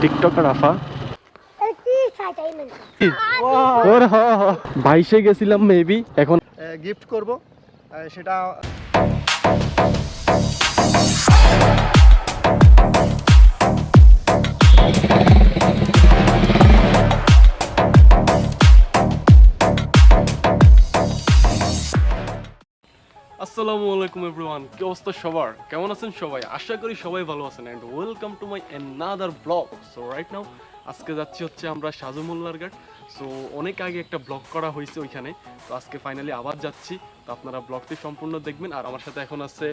TikToker আফা। বাইশে গেছিলাম maybe এখন গিফট করব। সেটা আসসালামু আলাইকুম এভরিওয়ান কি অবস্থা সবার? কেমন আছেন সবাই? আশা করি সবাই ভালো আছেন and welcome to my another blog so right now আজকে যাচ্ছি হচ্ছে আমরা সাজুমুল্লার ঘাট। সো অনেক আগে একটা ব্লগ করা হয়েছে ওইখানে। তো আজকে ফাইনালি আবার যাচ্ছি। তো আপনারা ব্লগটি সম্পূর্ণ দেখবেন। আর আমার সাথে এখন আছে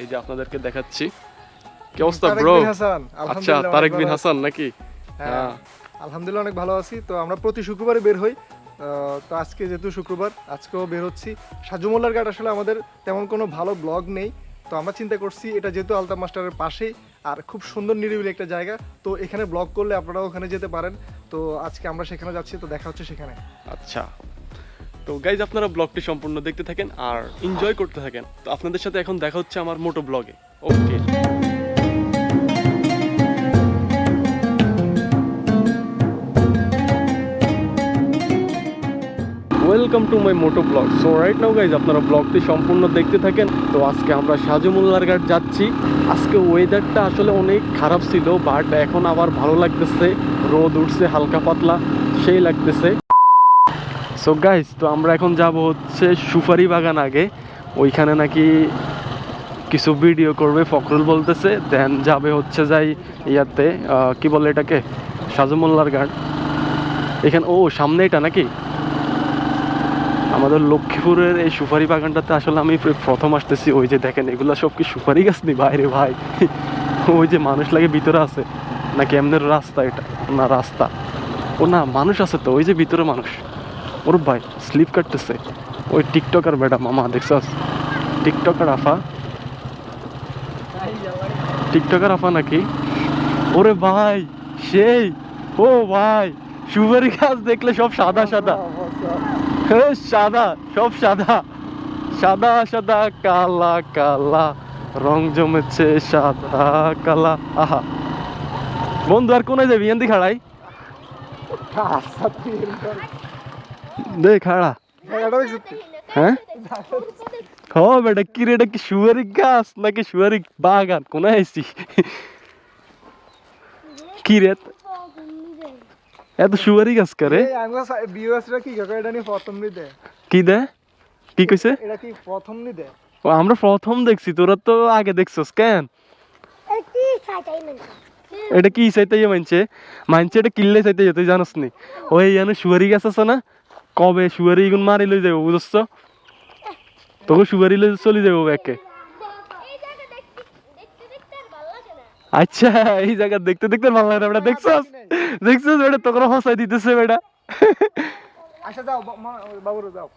এই যে আপনাদেরকে দেখাচ্ছি। কি অবস্থা তারেক ব্রো বিন হাসান আচ্ছা তারেক বিন হাসান নাকি? হ্যাঁ আলহামদুলিল্লাহ অনেক ভালো আছি। তো আমরা প্রতি শুক্রবারে বের হই। তো আজকে যেহেতু শুক্রবার, আজকেও বের হচ্ছি। সাজুমোল্লার ঘাট আসলে আমাদের তেমন কোনো ভালো ব্লগ নেই। তো আমরা চিন্তা করছি, এটা যেহেতু আলতাফ মাস্টারের পাশেই, আর খুব সুন্দর নিরিবিলি একটা জায়গা। তো এখানে ব্লগ করলে আপনারাও ওখানে যেতে পারেন। তো আজকে আমরা সেখানে যাচ্ছি, তো দেখা হচ্ছে সেখানে। আচ্ছা। তো গাইজ আপনারা ব্লগটি সম্পূর্ণ দেখতে থাকেন আর এনজয় করতে থাকেন। তো আপনাদের সাথে এখন দেখা হচ্ছে আমার মোটো ব্লগে okay welcome to my moto blog so right now guys আপনারা ব্লগটি সম্পূর্ণ দেখতে থাকেন। তো, আজকে আমরা সাজুমুল্লার ঘাট যাচ্ছি। আজকে ওয়েদারটা আসলে অনেক খারাপ ছিল বাট এখন আবার ভালো লাগতেছে। রোদ উঠছে, হালকা পাতলা, সেই লাগতেছে। সো গাইস তো আমরা এখন যাব হচ্ছে সুপারি বাগান আগে। ওইখানে নাকি কিছু ভিডিও করবে, ফখরুল বলতেছে। দেন যাবে হচ্ছে যাই ইয়াতে কি বলে এটাকে? সাজুমোল্লার ঘাট এখানে ও, সামনে এটা নাকি? আমাদের লক্ষ্মীপুরের এই সুপারি বাগানটাতে আসলে আমি প্রথম আসতেছি, ওই যে দেখেন, এগুলো সব কি সুপারি গাছ নি? বাইরে ভাই। ওই যে মানুষ লাগে ভিতরে আছে। নাকি এমনের রাস্তা এটা? না রাস্তা। ও না, মানুষ আছে তো, ওই যে ভিতরে মানুষ। ওর ভাই, স্লিপ কাটতেছে। ওই টিকটকার ম্যাডাম মামা দেখছস টিকটকার আফা। টিকটকার আফা নাকি? ওরে ভাই, সেই! ও ভাই! সুপারি গাছ দেখলে সব সাদা সাদা। হ্যাঁ, সাদা সব সাদা। সাদা সাদা কালা কালা। রং জমেছে সাদা কালা। আহা। বন্ধু আর কোনে যাবি? এন্দি খাড়াই। দে খাড়া। হ্যাঁ? হ বেটা কি রে এটা কি সুয়ারি গাছ নাকি সুয়ারি বাগান? কোন আইছি কি এত সুয়ারি গাছ করে? ভিউয়ার্সরা কি কাকা এটা নিয়ে প্রথম নিতে কি দে? কি কইছে? এটা কি প্রথম নিতে ও আমরা প্রথম দেখছি তোরা তো আগে দেখছস কেন? কি এটা কি চাইতে মানছে মানছে এটা কিনলে চাইতে তুই জানোস নি? ওই জানো সুয়ারি গাছ আছে না? কবে সুয়ারি গুন মারি লই যাব বুঝছ তোকে সুয়ারি লই চলে যাব একে এই জায়গা দেখতে দেখতে দেখতে আর ভালো লাগে না আচ্ছা এই জায়গা দেখতে দেখতে ভালো লাগে না বেটা? দেখছস? দেখছস বেটা? তোকে হসাই দিতেছে বেটা। আচ্ছা যাও বা- মা- যাও।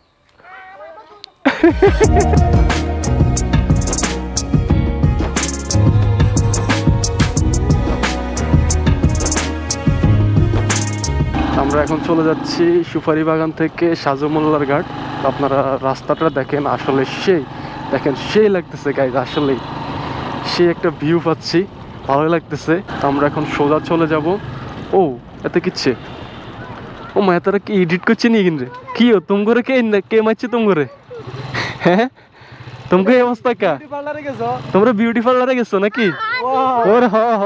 আমরা এখন চলে যাচ্ছি সুপারি বাগান থেকে সাজুমোল্লার ঘাট। আপনারা রাস্তাটা দেখেন আসলে সেই দেখেন সেই লাগতেছে গাইজ আসলেই। সেই একটা ভিউ পাচ্ছি। ভালো লাগতেছে। তো আমরা এখন সোজা চলে যাব। ও এত কিচ্ছে। ও মা তারা কি এডিট করছে নি কিন্তু কি ও তুম করে কে কে মারছে তুম করে হ্যাঁ? তোমাকে এই অবস্থা কা? তোমরা বিউটি পার্লারে গেছো? নাকি? ওর হ হ।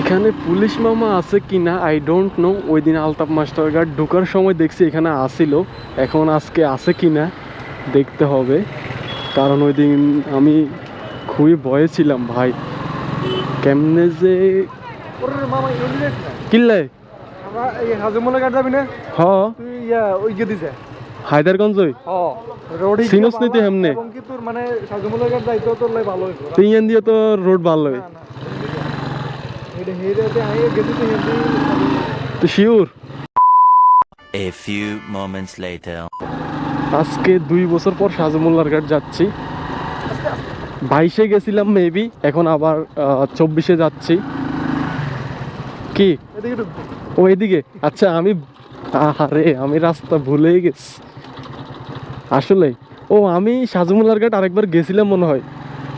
এখানে পুলিশ মামা আছে কি না আই ডোন্ট নো ওই দিন আলতাপ মাস্টার গার্ড ঢোকার সময় দেখছি এখানে আসিল। এখন আজকে আছে কি না দেখতে হবে। কারণ ওই দিন আমি খুবই ভয়ে ছিলাম ভাই। কেমনে যে কিল্লে? ইয়া হায়দারগঞ্জ মানে দিয়ে তো রোড ভালো sure? A few moments later. আজকে দুই বছর পর সাজমুল্লার ঘাট যাচ্ছি। বাইশে গেছিলাম মেবি এখন আবার চব্বিশে যাচ্ছি। কি? ও, এদিকে। আচ্ছা আমি আরে আমি রাস্তা ভুলেই গেছি। আসলে, ও, আমি সাজমুল্লার ঘাট আরেকবার গেছিলাম মনে হয়।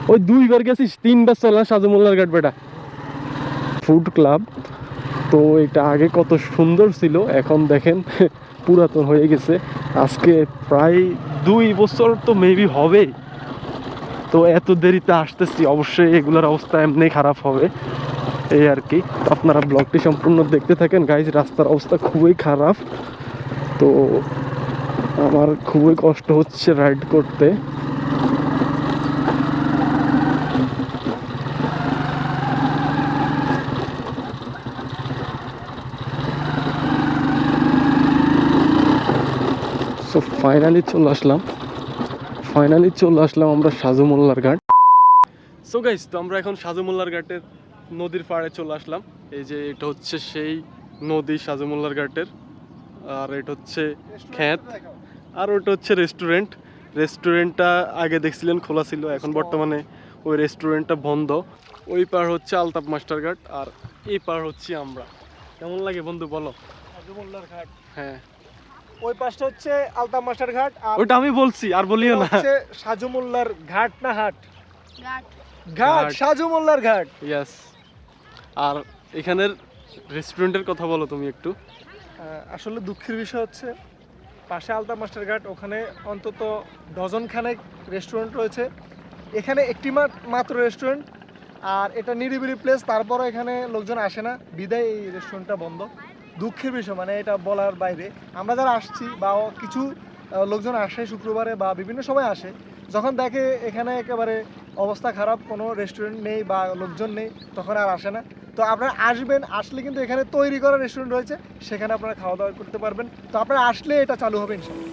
ওই দুইবার গেছিস, তিনবার চলা সাজুমোল্লার ঘাট বেটা। Food club. তো, এটা আগে কত সুন্দর ছিল, এখন দেখেন পুরাতন হয়ে গেছে। আজকে প্রায় দুই বছর তো মেবি হবে তো এত দেরিতে আসতেছি, অবশ্যই এগুলোর অবস্থা এমনি খারাপ হবে। এই আর কি। আপনারা ব্লগটি সম্পূর্ণ দেখতে থাকেন। গাইজ রাস্তার অবস্থা খুবই খারাপ। তো আমার খুবই কষ্ট হচ্ছে রাইড করতে সো ফাইনালি চলে আসলাম। ফাইনালি চলে আসলাম আমরা সাজু মোল্লার ঘাট। সো গাইস তো আমরা এখন সাজু মোল্লার ঘাটের নদীর পাড়ে চলে আসলাম। এই যে এটা হচ্ছে সেই নদী সাজু মোল্লার ঘাটের আর এটা হচ্ছে খ্যাত আর ওটা হচ্ছে রেস্টুরেন্ট রেস্টুরেন্টটা আগে দেখছিলেন খোলা ছিল এখন বর্তমানে ওই রেস্টুরেন্টটা বন্ধ। ওই পার হচ্ছে আলতাপ মাস্টার ঘাট আর এই পার হচ্ছে আমরা। কেমন লাগে বন্ধু বলো? সাজুমোল্লার ঘাট। হ্যাঁ। ওই পাশটা হচ্ছে আলতাম মাস্টার ঘাট আর ওটা আমি বলছি আর বলিও না। হচ্ছে সাজুমোল্লার ঘাট না হাট? ঘাট। ঘাট। সাজুমোল্লার ঘাট। ইয়াস আর এখানের রেস্টুরেন্টের কথা বলো তুমি একটু। আসলে দুঃখের বিষয় হচ্ছে পাশে আলতা মাস্টার ঘাট ওখানে অন্তত ডজন খানেক রেস্টুরেন্ট রয়েছে। এখানে একটি মা- মাত্র রেস্টুরেন্ট আর এটা নিরিবিলি প্লেস তারপরও এখানে লোকজন আসে না। বিদায় এই রেস্টুরেন্টটা বন্ধ। দুঃখের বিষয় মানে এটা বলার বাইরে। আমরা যারা আসছি বা কিছু লোকজন আসে শুক্রবারে বা বিভিন্ন সময় আসে, যখন দেখে এখানে একেবারে অবস্থা খারাপ, কোনো রেস্টুরেন্ট নেই বা লোকজন নেই, তখন আর আসে না। তো আপনারা আসবেন, আসলে কিন্তু এখানে তৈরি করা রেস্টুরেন্ট রয়েছে, সেখানে আপনারা খাওয়া দাওয়া করতে পারবেন। তো আপনারা আসলে এটা চালু হবে ইনশাল্লাহ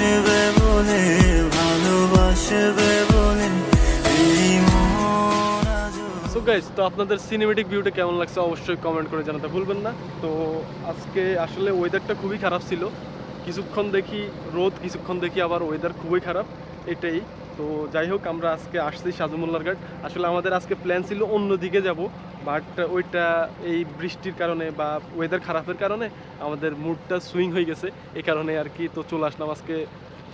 আসবে বলে, ভালোবাসবে বলে তো আপনাদের সিনেমেটিক ভিউটা কেমন লাগছে অবশ্যই কমেন্ট করে জানাতে ভুলবেন না। তো আজকে আসলে ওয়েদারটা খুবই খারাপ ছিল। কিছুক্ষণ দেখি রোদ, কিছুক্ষণ দেখি আবার ওয়েদার খুবই খারাপ, এটাই। তো যাই হোক, আমরা আজকে আসছি সাজুমুল্লার ঘাট। আসলে আমাদের আজকে প্ল্যান ছিল অন্য দিকে যাব বাট ওইটা এই বৃষ্টির কারণে বা ওয়েদার খারাপের কারণে আমাদের মুডটা সুইং হয়ে গেছে। এই কারণে আর কি তো চলে আসলাম আজকে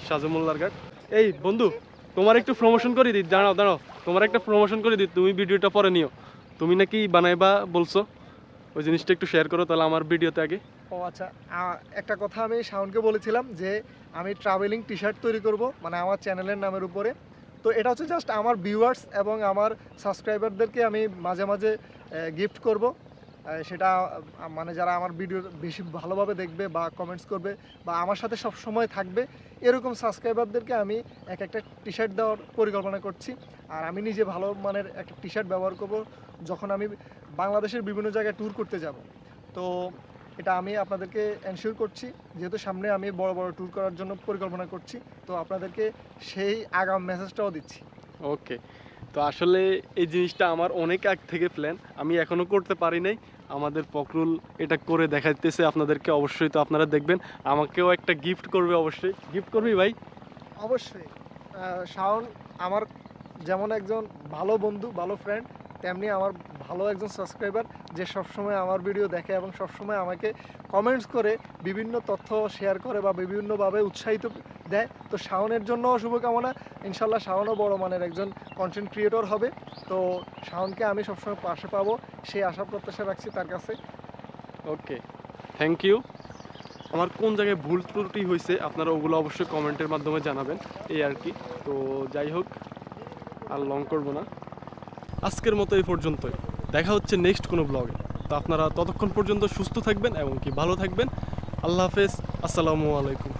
সাজুমুল্লার ঘাট। এই বন্ধু, তোমার একটু প্রমোশন করে দিই, দাঁড়াও দাঁড়াও। তোমার একটা প্রমোশন করে দিই, তুমি ভিডিওটা পরে নিও। তুমি নাকি বানাইবা বলছো? ওই জিনিসটা একটু শেয়ার করো, তাহলে আমার ভিডিওতে আগে। ও আচ্ছা একটা কথা আমি শাওনকে বলেছিলাম যে আমি ট্রাভেলিং টি শার্ট তৈরি করব মানে আমার চ্যানেলের নামের উপরে। তো এটা হচ্ছে জাস্ট আমার ভিউয়ার্স এবং আমার সাবস্ক্রাইবারদেরকে আমি মাঝে মাঝে গিফট করব। সেটা মানে যারা আমার ভিডিও বেশি ভালোভাবে দেখবে বা কমেন্টস করবে বা আমার সাথে সব সময় থাকবে, এরকম সাবস্ক্রাইবারদেরকে আমি এক একটা টি শার্ট দেওয়ার পরিকল্পনা করছি। আর আমি নিজে ভালো মানের একটা টি শার্ট ব্যবহার করব যখন আমি বাংলাদেশের বিভিন্ন জায়গায় ট্যুর করতে যাব। তো এটা আমি আপনাদেরকে এনশিওর করছি যেহেতু সামনে আমি বড় বড় ট্যুর করার জন্য পরিকল্পনা করছি তো আপনাদেরকে সেই আগাম মেসেজটাও দিচ্ছি। ওকে তো আসলে এই জিনিসটা আমার অনেক আগ থেকে প্ল্যান আমি এখনও করতে পারি নাই। আমাদের পকরুল এটা করে দেখাইতেছে আপনাদেরকে অবশ্যই তো আপনারা দেখবেন। আমাকেও একটা গিফট করবে অবশ্যই। গিফট করবি ভাই? অবশ্যই। শাওন আমার যেমন একজন ভালো বন্ধু ভালো ফ্রেন্ড তেমনি আমার ভালো একজন সাবস্ক্রাইবার যে সবসময় আমার ভিডিও দেখে এবং সবসময় আমাকে কমেন্টস করে, বিভিন্ন তথ্য শেয়ার করে বা বিভিন্নভাবে উৎসাহিত দেয়। তো শাওনের জন্য শুভকামনা। ইনশাল্লাহ শাওনও বড় মানের একজন কন্টেন্ট ক্রিয়েটর হবে। তো শাওনকে আমি সবসময় পাশে পাবো। সেই আশা প্রত্যাশা রাখছি তার কাছে। ওকে থ্যাংক ইউ আমার কোন জায়গায় ভুল ত্রুটি হয়েছে, আপনারা ওগুলো অবশ্যই কমেন্টের মাধ্যমে জানাবেন। এই আর কি। তো যাই হোক, আর লং করব না। আজকের মতো এই পর্যন্তই। দেখা হচ্ছে নেক্সট কোনো ব্লগে তো আপনারা ততক্ষণ পর্যন্ত সুস্থ থাকবেন এবং কি ভালো থাকবেন। আল্লাহ হাফেজ। আসসালামু আলাইকুম।